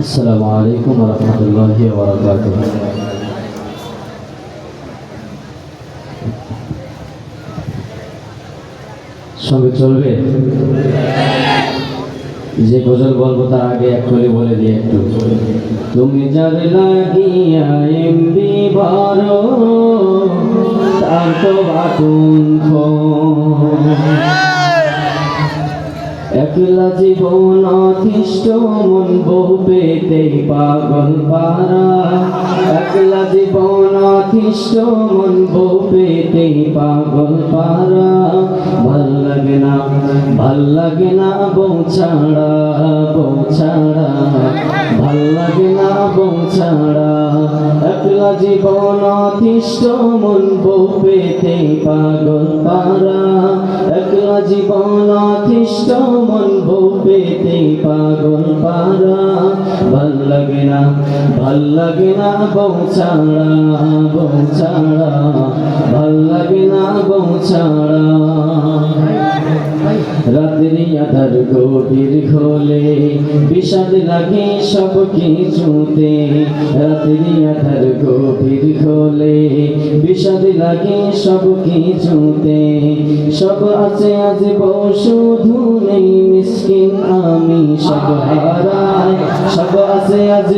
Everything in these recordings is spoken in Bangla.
السلام عليكم ورحمة الله وبركاته সবে চলবে যে গজল বলবো তার আগে এক করে বলে দিয়ে একটু তুমি যার লাগিয়া এমবি বারো তার তো বাটুন ফোন একলা জীবন অতিষ্ঠ, মন বহু পেতে পাগল পারা। একলা জীবন অতিষ্ঠ, মন বহু পেতে পাগল পারা। ভালো লাগে না, ভালো লাগে না বউ ছাড়া বউ ছাড়া। ভালো লাগে না বউ ছাড়া। একলা জীবন অতিষ্ঠ, মন পেতে পাগল পারা একলা জীবন অতিষ্ঠ, মন পেতে পাগল পারা ভালো লাগে না, ভালো লাগে না বউ ছাড়া। ভালো লাগে না বউ ছাড়া। গভীর ঘোলে বিষাদ লাগে সব কিছুতে। রাত্রি আধার গভীর ঘোলে বিষাদ লাগে সব কিছুতে। সব আছে আজ বউ শুধু নেই মিসকিন, আমি সব হারাই সব আছে আজ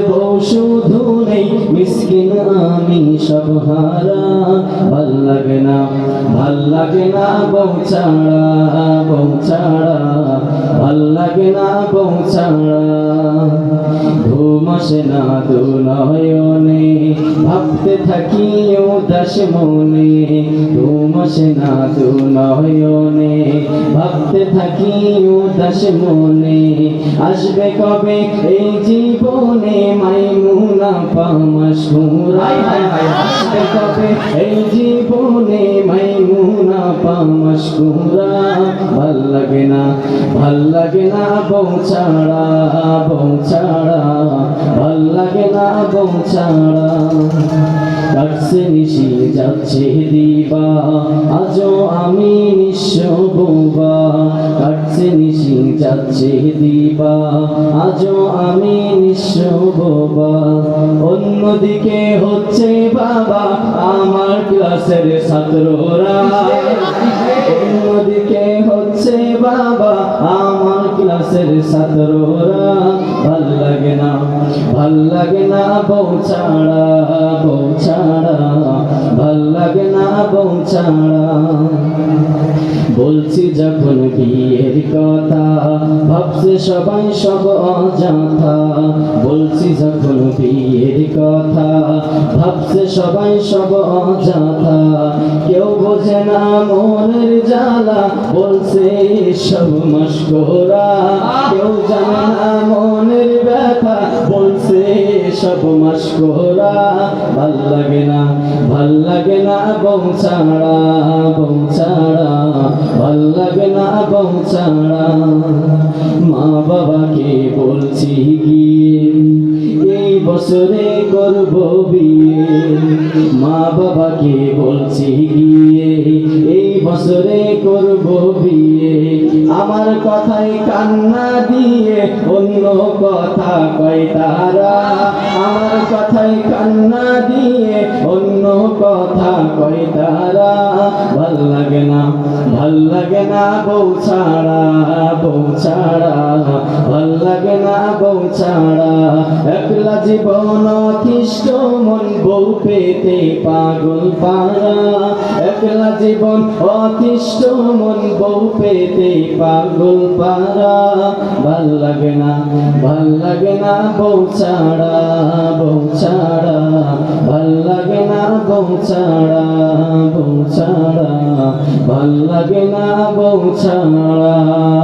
শুধু নেই মিসকিন, আমি সব হারা ভালো লাগে না, ভালো লাগে না, বউ ছাড়া বউ ছাড়া। ভালো লাগে না বউ ছাড়া ঘুম আসে না দু নয়নে। ভাবতে থাকি উদাস মনে। ঘুম আসে না দু নয়নে। ভাবতে থাকি উদাস মনে। আসবে কবে এই জীবনে? মাইমুনা পামাস আসবে কবে এই জীবনে? মাইমুনা পামাস ভালো লাগে না, ভালো লাগে না বউ ছাড়া বউ ছাড়া। ভালো লাগে না বউ ছাড়া। কাটছে নিশি যাচ্ছে দিবা, আজও আমি নিঃস্ব বোবা। কাটছে নিশি যাচ্ছে দিবা, আজও আমি নিঃস্ব বোবা। অন্যদিকে হচ্ছে বাবা, আমার ক্লাসের ছাত্ররা। ক্লাসের ছাত্ররা ভালো লাগে না, ভালো লাগে না বউ ছাড়া বউ ছাড়া, ভালো লাগে না বউ ছাড়া। বলছি যখন বিয়ের কথা, ভাবছে সবাই সব অযথা। বলছি যখন বিয়ের কথা, ভাবছে সবাই সব অযথা। কেউ বোঝে না মনের জ্বালা, বলছে সব মস্করা। কেউ জানে না মনের ব্যথা, বলছে সব মস্করা। ভালো লাগে না ভালো লাগে না বউ ছাড়া ভালো লাগে না বউ মা বাবাকে বলছি গিয়ে এই বছরে করব বিয়ে? মা বাবাকে বলছি গিয়ে এই বছরে করব বিয়ে? আমার কথায় কান্না দিয়ে অন্য কথা কয় তারা। আমার কথায় কান্না দিয়ে অন্য কথা কয় তারা। লাগে না ভালো লাগে না বউ ছাড়া বউ ছাড়া। ভালো লাগে না বউ ছাড়া, একলা জীবন অতিষ্ঠ মন বউ পেতে পাগল পারা একলা জীবন অতিষ্ঠ মন বউ পেতে পাগল পারা ভালো লাগে না ভালো লাগে না বউ ছাড়া বউ ছাড়া। ভালো লাগে না বউ ছাড়া বউ ছাড়া। লাগে না বউ ছাড়া